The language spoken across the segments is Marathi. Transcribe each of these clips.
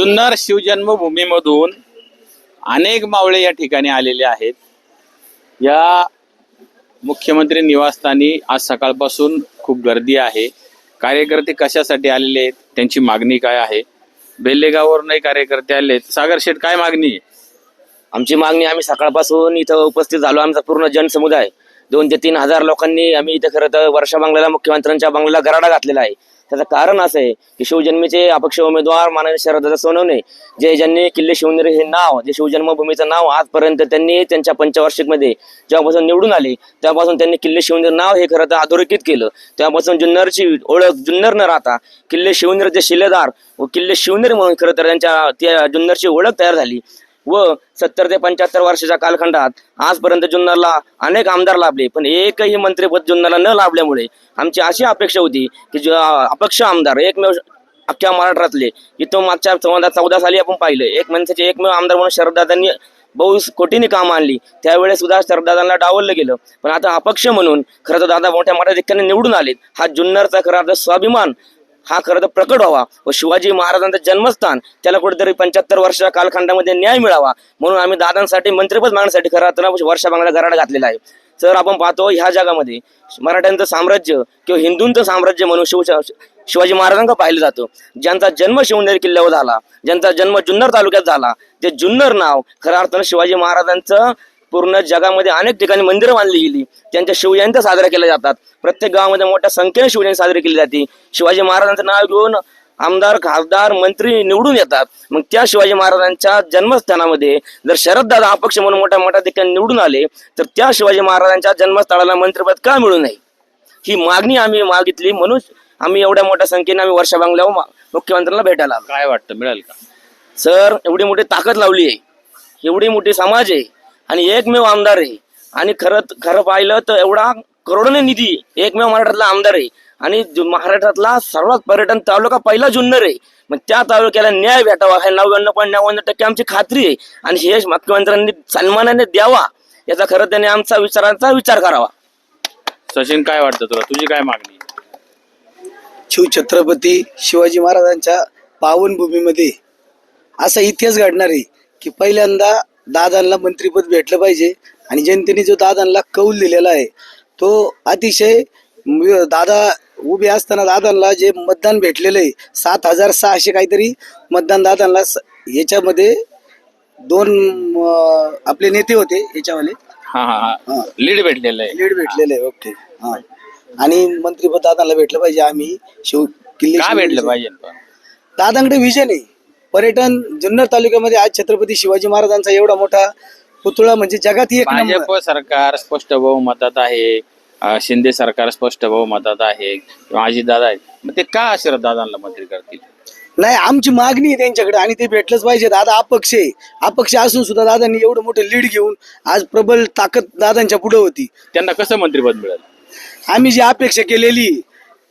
जुन्नर शिवजन्मभूमीमधून अनेक मावळे या ठिकाणी आलेले आहेत. या मुख्यमंत्री निवासस्थानी आज सकाळपासून खूप गर्दी आहे. कार्यकर्ते कशासाठी आलेले आहेत त्यांची मागणी काय आहे? बेल्लेगाववरूनही कार्यकर्ते आले आहेत. सागर शेठ काय मागणी आहे? आमची मागणी आम्ही सकाळपासून इथं उपस्थित झालो. आमचा पूर्ण जनसमुदाय दोन ते तीन हजार लोकांनी आम्ही इथं खरं तर वर्षा बंगल्याला मुख्यमंत्र्यांच्या बंगल्याला गराडा घातलेला आहे. त्याचं कारण असं आहे की शिवजन्मीचे अपक्ष उमेदवार माननीय शरददादा सोनवणे जे ज्यांनी किल्ले शिवनेरी हे नाव जे शिवजन्मभूमीचं नाव आजपर्यंत त्यांनी त्यांच्या पंचवार्षिकमध्ये जेव्हापासून निवडून आले तेव्हापासून त्यांनी किल्ले शिवनेर नाव हे खरं तर अधोरेखित केलं. तेव्हापासून जुन्नरची ओळख जुन्नर न राहता किल्ले शिवनेरचे शिलेदार व किल्ले शिवनेर म्हणून खरं तर त्यांच्या त्या जुन्नरची ओळख तयार झाली. व सत्तर ते पंच्याहत्तर वर्षाच्या कालखंडात आजपर्यंत जुन्नरला अनेक आमदार लाभले. पण एकही मंत्रीपद जुन्नरला न लाभल्यामुळे आमची अशी अपेक्षा होती की अपक्ष आमदार एकमेव अख्ख्या महाराष्ट्रातले इथं मागच्या चौदा चौदा साली आपण पाहिलं एक माणसाचे एकमेव आमदार म्हणून शरददादांनी बहु कोटीने काम आणली. त्यावेळेस सुद्धा शरददादांना डावललं गेलं. पण आता अपक्ष म्हणून खरं तर दादा मोठ्या मोठ्या निवडून आलेत. हा जुन्नरचा खरा अर्थ स्वाभिमान हा खरं तर प्रकट व्हावा व शिवाजी महाराजांचं जन्मस्थान त्याला कुठेतरी पंच्याहत्तर वर्षाच्या कालखंडामध्ये न्याय मिळावा म्हणून आम्ही दादांसाठी मंत्रिपद मागण्यासाठी खरं तर वर्षा बांगला गराडा घातलेला आहे. तर आपण पाहतो ह्या जगामध्ये मराठ्यांचं साम्राज्य किंवा हिंदूंचं साम्राज्य म्हणून शिव शिवाजी महाराजांना पाहिलं जातं. ज्यांचा जन्म शिवनेरी किल्ल्यावर झाला ज्यांचा जन्म जुन्नर तालुक्यात झाला ते जुन्नर नाव खऱ्या अर्थानं शिवाजी महाराजांचं पूर्ण जगामध्ये अनेक ठिकाणी मंदिरं बांधली गेली. त्यांच्या शिवजयंत्या साजऱ्या केल्या जातात. प्रत्येक गावामध्ये मोठ्या संख्येने शिवजयंती साजरी केली जाते. शिवाजी महाराजांचं नाव घेऊन आमदार खासदार मंत्री निवडून येतात. मग त्या शिवाजी महाराजांच्या जन्मस्थानामध्ये जर शरददादा अपक्ष म्हणून मोठ्या मोठ्या ठिकाणी निवडून आले तर त्या शिवाजी महाराजांच्या जन्मस्थळाला मंत्रिपद का मिळू नये ही मागणी आम्ही मागितली म्हणून आम्ही एवढ्या मोठ्या संख्येने आम्ही वर्षा बांगल्यावर मुख्यमंत्र्यांना भेटायला काय वाटतं? मिळेल का? सर एवढी मोठी ताकद लावली आहे. एवढी मोठी समाज आहे. आणि एकमेव आमदार आहे. आणि खरं खरं पाहिलं तर एवढा करोडोने निधी एकमेव महाराष्ट्रातला आमदार आहे. आणि जु- महाराष्ट्रातला सर्वात पर्यटन तालुका पहिला जुन्नर आहे. मग त्या तालुक्याला न्याय भेटावा हे नव्याण्णव पॉईंट नव्याण्णव टक्के आमची खात्री आहे. आणि हे मुख्यमंत्र्यांनी सन्मानाने द्यावा. याचा खरं त्याने आमचा विचारांचा विचार करावा. सचिन काय वाटतं तुला? तुझी काय मागणी? शिवछत्रपती शिवाजी महाराजांच्या पावनभूमीमध्ये असा इतिहास घडणार आहे की पहिल्यांदा दादांना मंत्रिपद भेटलं पाहिजे. आणि जनतेने जो दादांना कौल दिलेला आहे तो अतिशय दादा उभे असताना दादांना जे मतदान भेटलेलं आहे सात हजार सहाशे काहीतरी मतदान दादांना याच्यामध्ये दोन आपले नेते होते याच्यावाले. लीड भेटलेलं आहे. लीड भेटलेलं आहे ओके. हा. आणि मंत्रिपद दादांना भेटलं पाहिजे आम्ही. शिव किल्ले भेटलं पाहिजे? दादांकडे विजन आहे. पर्यटन जुन्नर तालुक्यामध्ये आज छत्रपती शिवाजी महाराजांचा एवढा मोठा पुतळा म्हणजे जगात एक भाजप सरकार स्पष्ट बहुमतात आहे. अं, शिंदे सरकार स्पष्ट बहुमतात आहे. किंवा अजितदादा आहेत. मग ते का शरद दादांना मंत्री करतील? नाही आमची मागणी आहे त्यांच्याकडे आणि ते भेटलंच पाहिजे. दादा अपक्ष आहे. अपक्ष असून सुद्धा दादांनी एवढं मोठं लीड घेऊन आज प्रबल ताकद दादांच्या पुढे होती. त्यांना कसं मंत्रिपद मिळेल? आम्ही जी अपेक्षा केलेली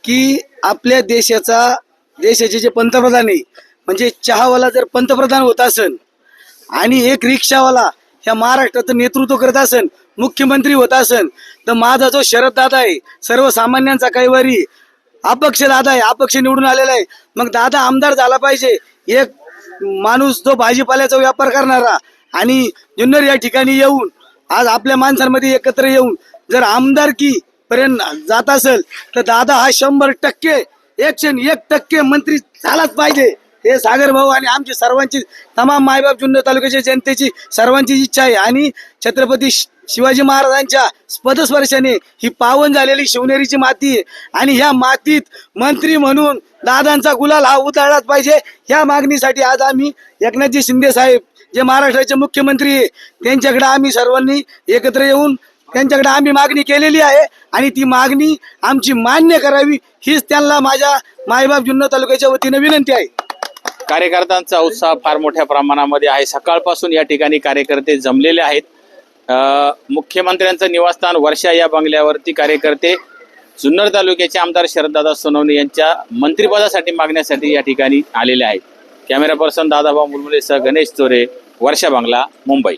की आपल्या देशाचा देशाचे जे पंतप्रधान आहे म्हणजे चहावाला जर पंतप्रधान होत असन आणि एक रिक्षावाला ह्या महाराष्ट्राचं नेतृत्व करत असन मुख्यमंत्री होत असन तर माझा जो शरद दादा आहे सर्वसामान्यांचा कैवारी अपक्ष दादा आहे अपक्ष निवडून आलेला आहे. मग दादा आमदार झाला पाहिजे. एक माणूस जो भाजीपाल्याचा व्यापार करणारा आणि जुन्नर या ठिकाणी येऊन आज आपल्या माणसांमध्ये एकत्र येऊन जर आमदारकी पर्यंत जात असेल तर दादा हा शंभर टक्के एकशे एक टक्के मंत्री झालाच पाहिजे. हे सागर भाऊ आणि आमची सर्वांची तमाम मायबाप जुन्नर तालुक्याच्या जनतेची सर्वांची इच्छा आहे. आणि छत्रपती शिवाजी महाराजांच्या पदस्पर्शाने ही पावन झालेली शिवनेरीची माती आणि ह्या मातीत मंत्री म्हणून दादांचा गुलाल हा उतरलाच पाहिजे. ह्या मागणीसाठी आज आम्ही एकनाथजी शिंदे साहेब जे महाराष्ट्राचे मुख्यमंत्री आहे त्यांच्याकडे आम्ही सर्वांनी एकत्र येऊन त्यांच्याकडे आम्ही मागणी केलेली आहे. आणि ती मागणी आमची मान्य करावी हीच त्यांना माझ्या मायबाप जुन्नर तालुक्याच्या वतीने विनंती आहे. कार्यकर्त्यांचा उत्साह फार मोठ्या प्रमाणामध्ये आहे. सकाळपासून या ठिकाणी कार्यकर्ते जमलेले आहेत. मुख्यमंत्र्यांचं निवासस्थान वर्षा या बंगल्यावरती कार्यकर्ते जुन्नर तालुक्याचे आमदार शरददादा सोनवणे यांच्या मंत्रिपदासाठी मागण्यासाठी या ठिकाणी आलेले आहेत. कॅमेरा पर्सन दादाभाऊ मुलमुले सह गणेश चोरे वर्षा बंगला मुंबई.